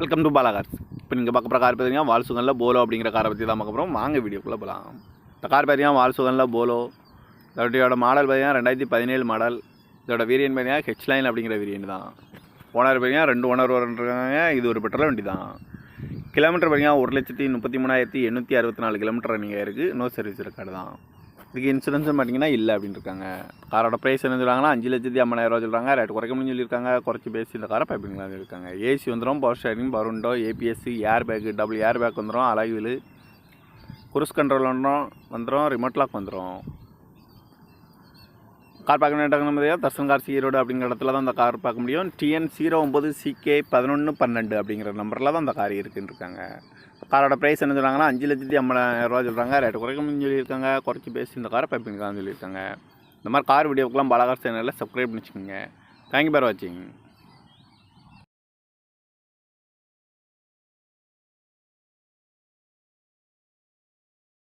Welcome to Bala cars இப்போ நீங்கள் பார்க்க போகிற கார் பார்த்தீங்கன்னா வால்சுகனில் போலோ அப்படிங்கிற காரை பற்றி தான் பார்க்க போகிறோம் வாங்க வீடியோக்குள்ளே போகலாம் இந்த கார் பார்த்தீங்கன்னா வால்சுகனில் போலோ இதோட மாடல் பார்த்தீங்கன்னா ரெண்டாயிரத்தி பதினேழு மாடல் இதோட வேரியன்ட் பார்த்தீங்கன்னா ஹெச் லைன் அப்படிங்கிற வேரியன்ட் தான். ஓனர் பார்த்தீங்கன்னா ரெண்டு ஓனர் வரன்றாங்க இது ஒரு பெட்ரோல் வண்டி தான். கிலோமீட்டர் பார்த்தீங்கன்னா ஒரு லட்சத்தி முப்பத்தி மூணாயிரத்தி எண்ணூற்றி அறுபத்தி நாலு கிலோமீட்டர் நீங்கள் இருக்குது நோ சர்வீஸ் ரெக்கார்டு தான். இதுக்கு இன்சூரன்ஸும் பார்த்தீங்கன்னா இல்லை அப்படின்னு இருக்காங்க. காரோட ப்ரைஸ் என்ன சொல்கிறாங்கன்னா அஞ்சு லட்சத்தி ஐம்பதாயிரரூவா சொல்கிறாங்க ரேட் குறைக்க முடியும் சொல்லியிருக்காங்க. குறைச்சி பேசி இந்த காரை பைப்பிங்லாம் இருக்காங்க. ஏசி வந்துடும் power steering power window ABSC air bag double air bag வந்துடும் அலாய்வில் குருஸ் கண்ட்ரோல் வந்துடும் வந்துடும் ரிமோட் லாக் வந்துடும் கார் பார்க்க வேண்டிய தர்சன் கார் ஈரோடு அப்படிங்கிற இடத்துல தான் அந்த கார் பார்க்க முடியும். டிஎன் ஜீரோ ஒம்பது சிகே பதினொன்று பன்னெண்டு அப்படிங்கிற நம்பரில் தான் அந்த கார் இருக்குன்னு இருக்காங்க காரோட ப்ரைஸ் என்ன சொல்கிறாங்கன்னா அஞ்சு லட்சத்தி ஐம்பதாயிரம் ரூபா சொல்கிறாங்க ரேட்டு குறைக்கணும்னு சொல்லியிருக்காங்க. குறைச்சி பேசி இந்த காரை பைப்பிங்கான்னு சொல்லியிருக்காங்க. இந்த மாதிரி கார் வீடியோக்கெல்லாம் பாலாகார் சேனலில் சப்ஸ்கிரைப் பண்ணிச்சுக்கோங்க. தேங்க்யூ பார் வாட்சிங்